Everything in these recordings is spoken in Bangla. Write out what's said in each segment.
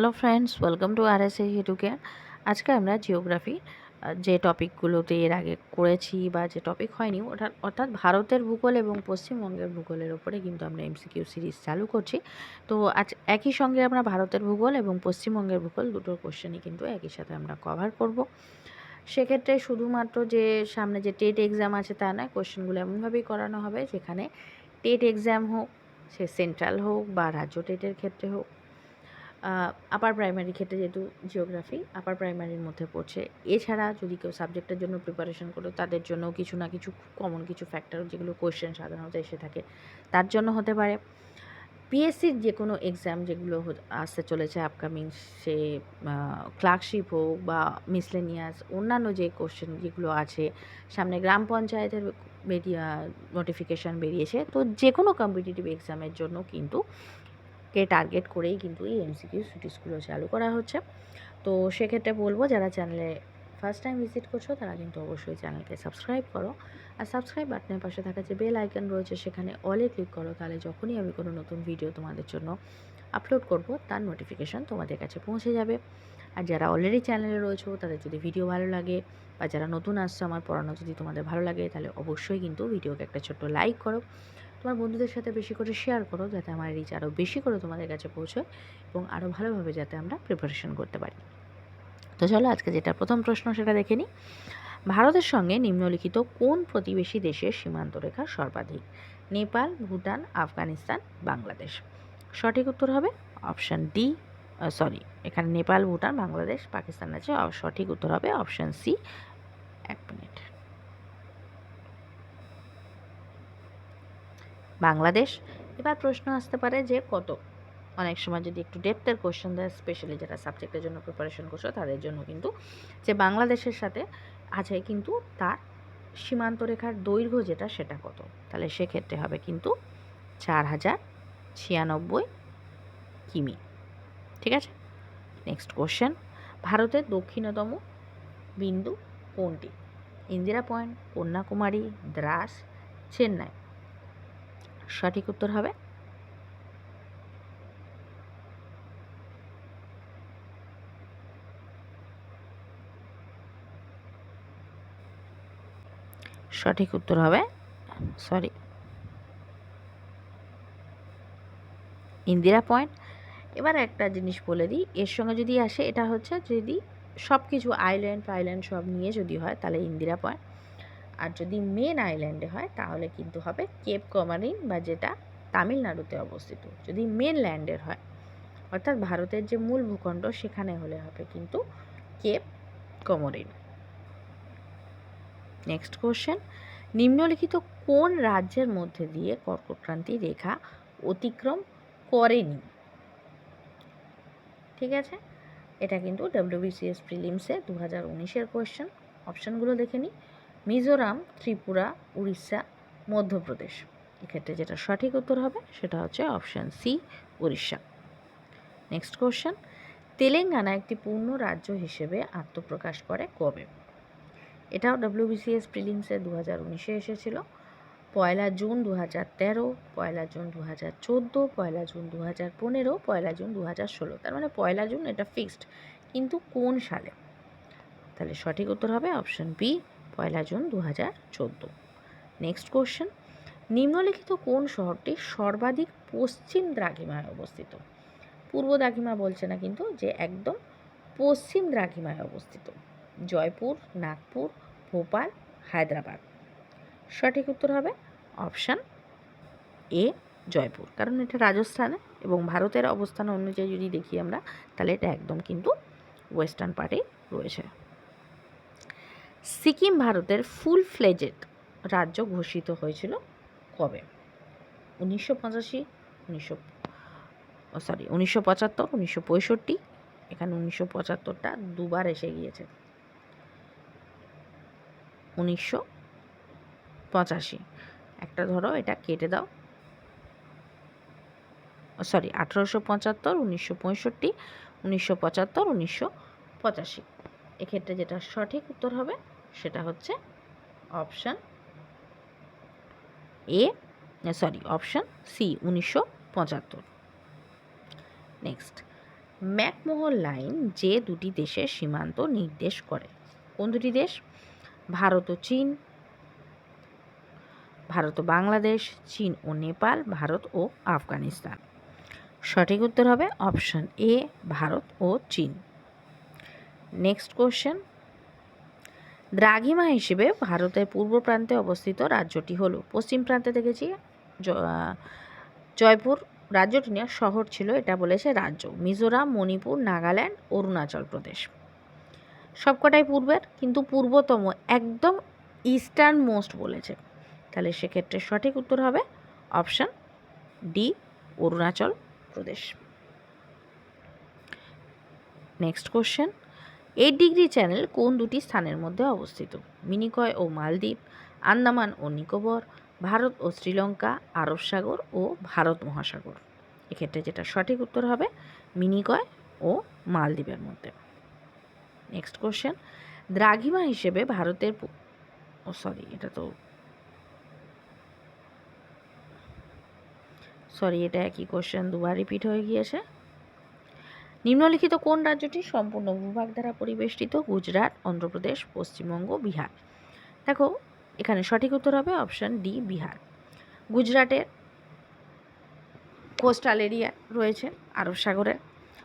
Hello friends welcome to R S A care আজকে আমরা জিওগ্রাফি যে টপিকগুলোতে এর আগে করেছি বা যে টপিক হয়নি, ওটা, অর্থাৎ ভারতের ভূগোল এবং পশ্চিমবঙ্গের ভূগোলের ওপরে কিন্তু আমরা এমসিকিউ সিরিজ চালু করছি। তো আজ একই সঙ্গে আমরা ভারতের ভূগোল এবং পশ্চিমবঙ্গের ভূগোল দুটোর কোশ্চেনই কিন্তু একই সাথে আমরা কভার করব। সেক্ষেত্রে শুধুমাত্র যে সামনে যে টেট এক্সাম আছে তা নয় কোশ্চেনগুলো এমনভাবেই করানো হবে, যেখানে টেট এক্সাম হোক, সে সেন্ট্রাল হোক বা রাজ্য টেটের ক্ষেত্রে হোক আপার প্রাইমারি ক্ষেত্রে যেহেতু জিওগ্রাফি আপার প্রাইমারির মধ্যে পড়ছে। এছাড়া যদি কেউ সাবজেক্টের জন্য প্রিপারেশন করো, তাদের জন্য কিছু না কিছু কমন কিছু ফ্যাক্টর যেগুলো কোয়েশ্চেন সাধারণত এসে থাকে। তার জন্য হতে পারে পিএসসির যে কোনো এক্সাম যেগুলো আসতে চলেছে আপকামিং সে ক্লার্কশিপ হোক বা মিসলেনিয়াস অন্যান্য যে কোশ্চেন যেগুলো আছে, সামনে গ্রাম পঞ্চায়েতের বেরিয়ে নোটিফিকেশান বেরিয়েছে, তো যে কোনো কম্পিটিটিভ এক্সামের জন্য কিন্তু কে টার্গেট করেই কিন্তু এই এমসিকিউ সিটিসগুলো চালু করা হচ্ছে। তো সেক্ষেত্রে বলব, যারা চ্যানেলে ফার্স্ট টাইম ভিজিট করছ, তারা কিন্তু অবশ্যই চ্যানেলকে সাবস্ক্রাইব করো। আর সাবস্ক্রাইব বাটনের পাশে থাকা যে বেল আইকন রয়েছে, সেখানে অলে ক্লিক করো, তাহলে যখনই আমি কোনো নতুন ভিডিও তোমাদের জন্য আপলোড করব, তার নোটিফিকেশান তোমাদের কাছে পৌঁছে যাবে। আর যারা অলরেডি চ্যানেলে রয়েছে, তাদের যদি ভিডিও ভালো লাগে, বা যারা নতুন আসছে, আমার পড়ানো যদি তোমাদের ভালো লাগে, তাহলে অবশ্যই কিন্তু ভিডিওকে একটা ছোট্ট লাইক করো। তোমার বন্ধুদের সাথে বেশি করে শেয়ার করো যাতে আমার রিচ আরও বেশি করে তোমাদের কাছে পৌঁছয় এবং আরও ভালোভাবে যাতে আমরা প্রিপারেশন করতে পারি। তো চলো আজকে যেটা প্রথম প্রশ্ন সেটা দেখে নিই। ভারতের সঙ্গে নিম্নলিখিত কোন প্রতিবেশী দেশের সীমান্ত রেখা সর্বাধিক? নেপাল, ভুটান, আফগানিস্তান, বাংলাদেশ। সঠিক উত্তর হবে অপশান ডি সরি এখানে নেপাল, ভুটান, বাংলাদেশ, পাকিস্তান আছে। সঠিক উত্তর হবে অপশান সি এক মিনিট বাংলাদেশ। এবার প্রশ্ন আসতে পারে যে কত? অনেক সময় যদি একটু ডেপথের কোশ্চেন দেয় স্পেশালি যারা সাবজেক্টের জন্য প্রিপারেশন করছ, তাদের জন্য কিন্তু যে বাংলাদেশের সাথে আছে কিন্তু তার সীমান্ত রেখার দৈর্ঘ্য যেটা, সেটা কত? তাহলে সেক্ষেত্রে হবে কিন্তু চার হাজার ছিয়ানব্বই কিমি। ঠিক আছে? নেক্সট কোশ্চেন ভারতের দক্ষিণতম বিন্দু কোনটি? ইন্দিরা পয়েন্ট, কন্যাকুমারী, দ্রাস, চেন্নাই। সঠিক উত্তর হবে। সঠিক উত্তর হবে সরি ইন্দিরা পয়েন্ট। এবার একটা জিনিস বলে দিই, এর সঙ্গে যদি আসে, এটা হচ্ছে যদি সব কিছু আইল্যান্ড ফাইল্যান্ড সব নিয়ে যদি হয়, তাহলে ইন্দিরা পয়েন্ট। আর যদি মেন আইল্যান্ডে হয়, তাহলে কিন্তু হবে কেপ কমারিন বা যেটা তামিলনাড়ুতে অবস্থিত। যদি মেন ল্যান্ডের হয়, অর্থাৎ ভারতের যে মূল ভূখণ্ড সেখানে হলে হবে কিন্তু কেপ কমরিন। নেক্সট কোশ্চেন নিম্নলিখিত কোন রাজ্যের মধ্যে দিয়ে কর্কটক্রান্তি রেখা অতিক্রম করেনি? ঠিক আছে? এটা কিন্তু ডাব্লিউবিসিএস প্রিলিমসে দু হাজার উনিশের কোয়েশ্চেন অপশানগুলো দেখে নিই মিজোরাম, ত্রিপুরা, উড়িষ্যা, মধ্যপ্রদেশ। এক্ষেত্রে যেটা সঠিক উত্তর হবে সেটা হচ্ছে option C Orissa. Next question Telangana একটি পূর্ণ রাজ্য হিসেবে আত্মপ্রকাশ করে কবে? এটাও ডাব্লিউবিসিএস প্রিলিমসে দু হাজার উনিশে এসেছিল। পয়লা জুন দু হাজার তেরো, পয়লা জুন দু হাজার চোদ্দ, পয়লা জুন দু হাজার পনেরো, পয়লা জুন দু হাজার ষোলো। তার মানে পয়লা জুন এটা ফিক্সড কিন্তু কোন সালে? তাহলে সঠিক উত্তর হবে অপশন বি পয়লা জুন দু হাজার চোদ্দ। নেক্সট কোশ্চেন নিম্নলিখিত কোন শহরটি সর্বাধিক পশ্চিম দ্রাঘিমায় অবস্থিত? পূর্ব দ্রাঘিমা বলছে না কিন্তু যে একদম পশ্চিম দ্রাঘিমায় অবস্থিত। জয়পুর, নাগপুর, ভোপাল, হায়দ্রাবাদ। সঠিক উত্তর হবে অপশান এ, জয়পুর। কারণ এটা রাজস্থানে এবং ভারতের অবস্থান অনুযায়ী যদি দেখি আমরা, তাহলে এটা একদম কিন্তু ওয়েস্টার্ন পার্টে রয়েছে। সিকিম ভারতের ফুল ফ্লেজেড রাজ্য ঘোষিত হয়েছিল কবে? উনিশশো পঁচাশি, উনিশশো সরি উনিশশো পঁচাত্তর, উনিশশো পঁয়ষট্টি, এখানে উনিশশো পঁচাত্তরটা দুবার এসে গিয়েছে। উনিশশো পঁচাশি। একটা ধরো, এটা কেটে দাও। সরি আঠেরোশো পঁচাত্তর, উনিশশো পঁয়ষট্টি, উনিশশো পঁচাত্তর, উনিশশো পঁচাশি। এক্ষেত্রে যেটা সঠিক উত্তর হবে সেটা হচ্ছে option A, sorry, option C, উনিশশো পঁচাত্তর। নেক্সট ম্যাকমোহন লাইন যে দুটি দেশের সীমান্ত নির্দেশ করে। কোন দুটি দেশ? ভারত ও চীন। ভারত ও বাংলাদেশ, চীন ও নেপাল, ভারত ও আফগানিস্তান। সঠিক উত্তর হবে অপশন এ, ভারত ও চীন। নেক্সট কোশ্চেন দ্রাঘিমা হিসেবে ভারতের পূর্ব প্রান্তে অবস্থিত রাজ্যটি হলো পশ্চিম প্রান্তে দেখেছি জয়পুর। রাজ্যটি নিয়ে শহর ছিল, এটা বলেছে রাজ্য। মিজোরাম, মণিপুর, নাগাল্যান্ড, অরুণাচল প্রদেশ। সবকটাই পূর্বের, কিন্তু পূর্বতম একদম ইস্টার্ন মোস্ট বলেছে। তাহলে সেক্ষেত্রে সঠিক উত্তর হবে option D Arunachal Pradesh. Next question eight degree channel কোন দুটি স্থানের মধ্যে অবস্থিত? মিনিকয় ও মালদ্বীপ, আন্দামান ও নিকোবর, ভারত ও শ্রীলঙ্কা, আরব সাগর ও ভারত মহাসাগর। এক্ষেত্রে যেটা সঠিক উত্তর হবে মিনিকয় ও মালদ্বীপের মধ্যে। নেক্সট কোশ্চেন দ্রাঘিমা হিসেবে ভারতের ও সরি এটা তো সরি এটা একই কোশ্চেন দুবার রিপিট হয়ে গিয়েছে। নিম্নলিখিত কোন রাজ্যটি সম্পূর্ণ ভূভাগ দ্বারা পরিবেষ্টিত? গুজরাট, অন্ধ্রপ্রদেশ, পশ্চিমবঙ্গ, বিহার। দেখো, এখানে সঠিক উত্তর হবে অপশান ডি বিহার। গুজরাটের কোস্টাল এরিয়া রয়েছে, আরব সাগরে।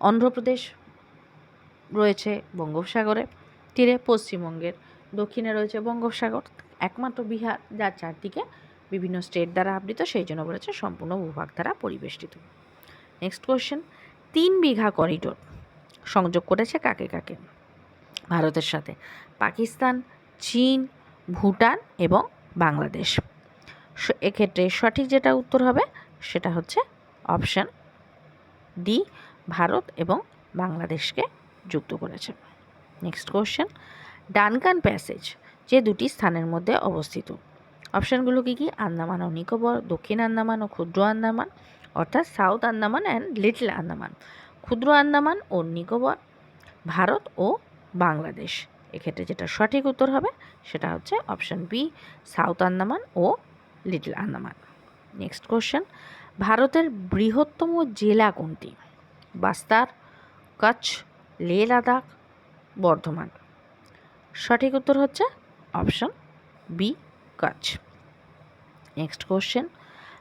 অন্ধ্রপ্রদেশ রয়েছে, বঙ্গোপসাগরে। তীরে পশ্চিমবঙ্গের, দক্ষিণে রয়েছে বঙ্গোপসাগর। একমাত্র বিহার, যার চারদিকে বিভিন্ন স্টেট দ্বারা আবৃত, সেই জন্য বলেছে সম্পূর্ণ ভূভাগ দ্বারা পরিবেষ্টিত। নেক্সট কোশ্চেন তিন বিঘা করিডোর। সংযোগ করেছে কাকে কাকে? ভারতের সাথে। পাকিস্তান, চীন, ভুটান এবং বাংলাদেশ। এক্ষেত্রে সঠিক যেটা উত্তর হবে, সেটা হচ্ছে অপশান ডি, ভারত এবং বাংলাদেশকে যুক্ত করেছে। Next question. ডানকান প্যাসেজ, যে দুটি স্থানের মধ্যে অবস্থিত। অপশানগুলো কী কী? আন্দামান ও নিকোবর, দক্ষিণ আন্দামান ও ক্ষুদ্র আন্দামান। অর্থাৎ south Andaman and little Andaman. ক্ষুদ্র আন্দামান ও নিকোবর, ভারত ও বাংলাদেশ। এক্ষেত্রে যেটা সঠিক উত্তর হবে, সেটা হচ্ছে অপশান বি সাউথ আন্দামান ও লিটল আন্দামান। নেক্সট কোশ্চেন ভারতের বৃহত্তম জেলা কোনটি? বাস্তার, কচ্ছ, লে লাদাখ, বর্ধমান। সঠিক উত্তর হচ্ছে option B Kutch. Next question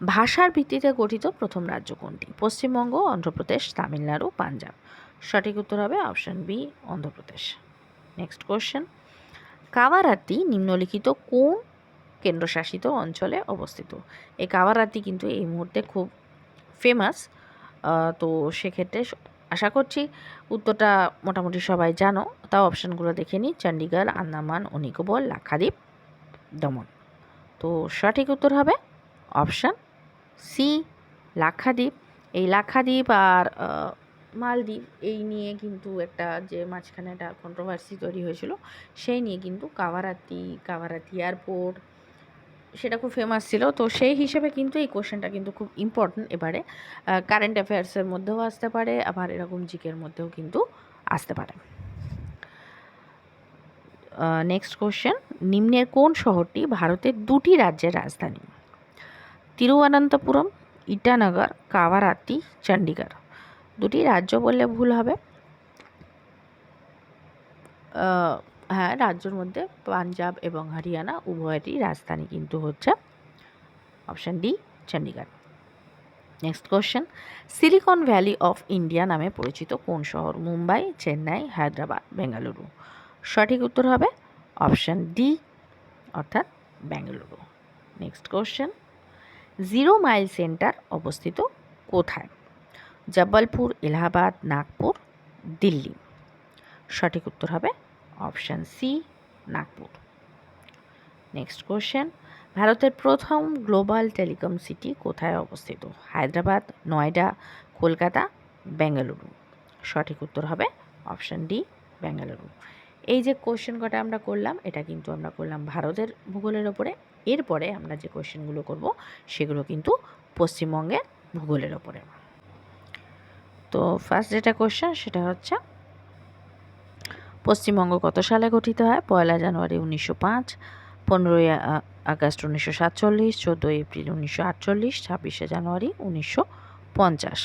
ভাষার ভিত্তিতে গঠিত প্রথম রাজ্য কোনটি? পশ্চিমবঙ্গ, অন্ধ্রপ্রদেশ, তামিলনাড়ু, পাঞ্জাব। সঠিক উত্তর হবে option B Andhra Pradesh. Next question Kavaratti নিম্নলিখিত কোন কেন্দ্রশাসিত অঞ্চলে অবস্থিত? এই কাওয়ারাতি কিন্তু এই মুহূর্তে খুব ফেমাস তো সেক্ষেত্রে আশা করছি উত্তরটা মোটামুটি সবাই জানো। তাও অপশানগুলো দেখে নিই। চণ্ডীগড় আন্দামান ও নিকোবর লাক্ষাদ্বীপ, দমন। তো সঠিক উত্তর হবে অপশান সি, লাক্ষাদ্বীপ। এই লাক্ষাদ্বীপ আর মালদ্বীপ, এই নিয়ে কিন্তু একটা যে মাঝখানে একটা কন্ট্রোভার্সি তৈরি হয়েছিল, সেই নিয়ে কিন্তু কাওয়ারাতি কাওয়ারাতি এয়ারপোর্ট সেটা খুব ফেমাস ছিল। তো সেই হিসেবে কিন্তু এই কোশ্চেনটা কিন্তু খুব ইম্পর্ট্যান্ট এবারে। কারেন্ট অ্যাফেয়ার্সের মধ্যেও আসতে পারে, আবার এরকম জিকের মধ্যেও কিন্তু আসতে পারে। নেক্সট কোশ্চেন নিম্নের কোন শহরটি ভারতের দুটি রাজ্যের রাজধানী? তিরুবনন্তপুরম, ইটানগর কাওয়ারাতি চণ্ডীগড় দুটি রাজ্য বললে ভুল হবে। হ্যাঁ রাজ্যের মধ্যে পাঞ্জাব এবং হরিয়ানা উভয়েরই রাজধানী কিন্তু হচ্ছে option D Chandigarh next question silicon valley of India নামে পরিচিত কোন শহর? মুম্বাই, চেন্নাই, হায়দ্রাবাদ, বেঙ্গালুরু? সঠিক উত্তর হবে অপশান ডি অর্থাৎ Bengaluru. Next question zero mile centre অবস্থিত কোথায়? জব্বলপুর এলাহাবাদ, নাগপুর, দিল্লি। সঠিক উত্তর হবে option C, Nagpur. Next question. ভারতের প্রথম গ্লোবাল টেলিকম সিটি কোথায় অবস্থিত? হায়দ্রাবাদ, নয়ডা, কলকাতা, বেঙ্গালুরু। সঠিক উত্তর হবে অপশান ডি, বেঙ্গালুরু। এই যে কোশ্চেন কটা আমরা করলাম, এটা কিন্তু আমরা করলাম ভারতের ভূগোলের ওপরে। এরপরে আমরা যে কোশ্চেনগুলো করব, সেগুলো কিন্তু পশ্চিমবঙ্গের ভূগোলের ওপরে। তো ফার্স্ট যেটা কোশ্চেন সেটা হচ্ছে, পশ্চিমবঙ্গ কত সালে গঠিত হয়? পয়লা জানুয়ারি উনিশশো পাঁচ, পনেরোই আগস্ট উনিশশো সাতচল্লিশ, চোদ্দোই এপ্রিল উনিশশো আটচল্লিশ, ছাব্বিশে জানুয়ারি উনিশশো পঞ্চাশ।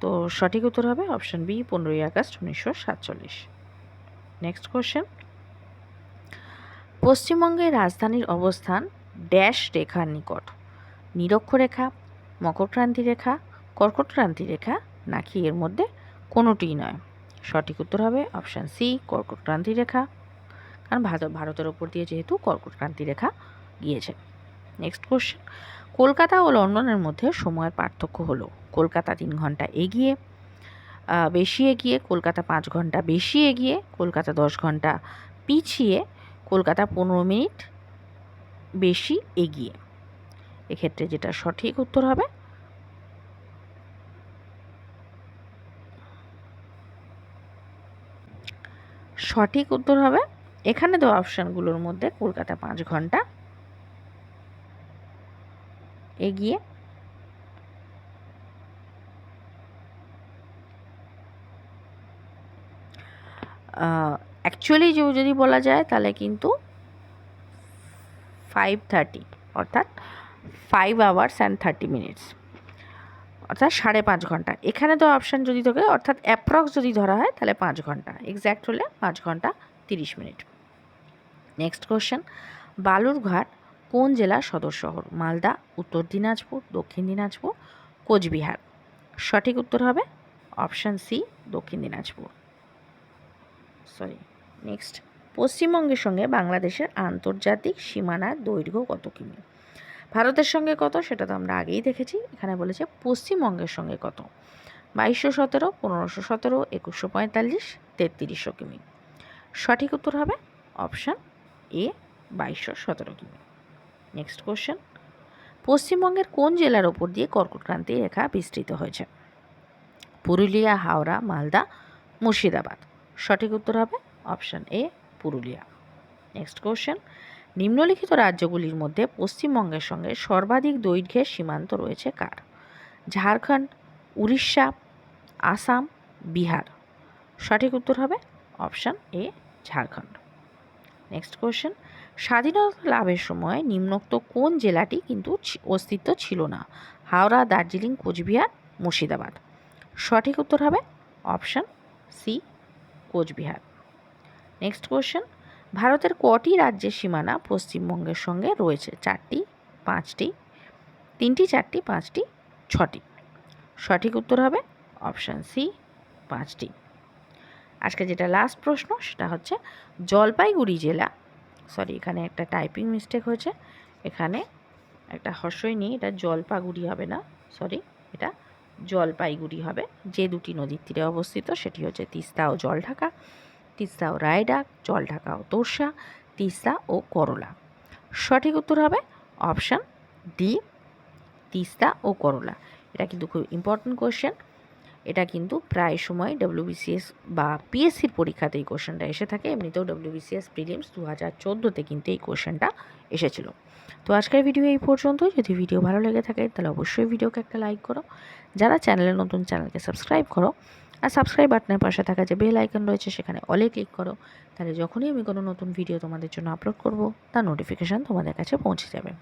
তো সঠিক উত্তর হবে অপশান বি, পনেরোই আগস্ট উনিশশো সাতচল্লিশ। নেক্সট কোশ্চেন পশ্চিমবঙ্গের রাজধানীর অবস্থান ড্যাশ রেখার নিকট। নিরক্ষরেখা, মকরক্রান্তি রেখা, কর্কটক্রান্তি রেখা নাকি এর মধ্যে কোনোটিই নয়? সঠিক উত্তর হবে অপশান সি, কর্কটক্রান্তি রেখা। কারণ ভারত, ভারতের ওপর দিয়ে যেহেতু কর্কটক্রান্তি রেখা গিয়েছে। নেক্সট কোশ্চেন কলকাতা ও লন্ডনের মধ্যে সময়ের পার্থক্য হলো। কলকাতা তিন ঘণ্টা এগিয়ে বেশি এগিয়ে, কলকাতা পাঁচ ঘণ্টা বেশি এগিয়ে, কলকাতা দশ ঘণ্টা পিছিয়ে কলকাতা পনেরো মিনিট বেশি এগিয়ে। এক্ষেত্রে যেটা সঠিক উত্তর হবে, সঠিক উত্তর হবে এখানে দেওয়া অপশানগুলোর মধ্যে কলকাতা পাঁচ ঘণ্টা এগিয়ে। অ্যাকচুয়ালি যদি বলা যায়, তাহলে কিন্তু ফাইভ থার্টি অর্থাৎ five hours and thirty minutes অর্থাৎ সাড়ে পাঁচ ঘণ্টা। এখানে তো অপশান যদি থাকে, অর্থাৎ অ্যাপ্রক্স যদি ধরা হয়, তাহলে পাঁচ ঘণ্টা। এক্স্যাক্ট হলে পাঁচ ঘণ্টা তিরিশ মিনিট নেক্সট কোশ্চেন বালুরঘাট কোন জেলার সদর শহর? মালদা, উত্তর দিনাজপুর, দক্ষিণ দিনাজপুর, কোচবিহার। সঠিক উত্তর হবে অপশান সি দক্ষিণ দিনাজপুর। সরি নেক্সট পশ্চিমবঙ্গের সঙ্গে বাংলাদেশের আন্তর্জাতিক সীমানার দৈর্ঘ্য কত কিমি? ভারতের সঙ্গে কত? সেটা তো আমরা আগেই দেখেছি। এখানে বলেছে পশ্চিমবঙ্গের সঙ্গে কত? বাইশশো সতেরো, পনেরোশো সতেরো, একুশশো পঁয়তাল্লিশ, তেত্রিশশো কিমি। সঠিক উত্তর হবে অপশান এ, বাইশশো সতেরো কিমি। নেক্সট কোশ্চেন পশ্চিমবঙ্গের কোন জেলার ওপর দিয়ে কর্কটক্রান্তি রেখা বিস্তৃত হয়েছে? পুরুলিয়া, হাওড়া, মালদা, মুর্শিদাবাদ। সঠিক উত্তর হবে option A, Purulia. Next question নিম্নলিখিত রাজ্যগুলির মধ্যে পশ্চিমবঙ্গের সঙ্গে সর্বাধিক দৈর্ঘ্যের সীমান্ত রয়েছে কার? ঝাড়খণ্ড, উড়িষ্যা, আসাম, বিহার। সঠিক উত্তর হবে option A, Jharkhand. Next question স্বাধীনতা লাভের সময় নিম্নোক্ত কোন জেলাটি কিন্তু অস্তিত্ব ছিল না? হাওড়া, দার্জিলিং, কোচবিহার, মুর্শিদাবাদ। সঠিক উত্তর হবে option C Cooch Behar. Next question ভারতের কটি রাজ্যের সীমানা পশ্চিমবঙ্গের সঙ্গে রয়েছে? চারটি, পাঁচটি, তিনটি, চারটি, পাঁচটি, ছটি। সঠিক উত্তর হবে অপশান সি পাঁচটি। আজকে যেটা লাস্ট প্রশ্ন, সেটা হচ্ছে জলপাইগুড়ি জেলা। সরি এখানে একটা টাইপিং মিস্টেক হয়েছে। এখানে একটা হর্ষই নেই, এটা জলপাগুড়ি হবে না। সরি এটা জলপাইগুড়ি হবে। যে দুটি নদীর তীরে অবস্থিত সেটি হচ্ছে তিস্তা ও জলঢাকা, তিস্তা ও রায়ডাক জলঢাকা ও তোরসা, তিস্তা ও করলা। সঠিক উত্তর হবে অপশান ডি, তিস্তা ও করলা। এটা কিন্তু খুব ইম্পর্ট্যান্ট কোয়েশ্চেন এটা কিন্তু প্রায় সময় ডব্লিউবিসিএস বা পিএসসির পরীক্ষাতে এই কোশ্চেনটা এসে থাকে। এমনিতেও ডব্লিউবিসিএস প্রিলিমস দু হাজার চোদ্দোতে কিন্তু এই কোশ্চেনটা এসেছিল। তো আজকের ভিডিও এই পর্যন্ত যদি ভিডিও ভালো লেগে থাকে, তাহলে অবশ্যই ভিডিওকে একটা লাইক করো। যারা চ্যানেলে নতুন চ্যানেলকে সাবস্ক্রাইব করো। আর সাবস্ক্রাইব বাটনের পাশে থাকা যে বেল আইকন রয়েছে, সেখানে অলে ক্লিক করো। তাহলে যখনই আমি কোনো নতুন ভিডিও তোমাদের জন্য আপলোড করব, তার নোটিফিকেশান তোমাদের কাছে পৌঁছে যাবে।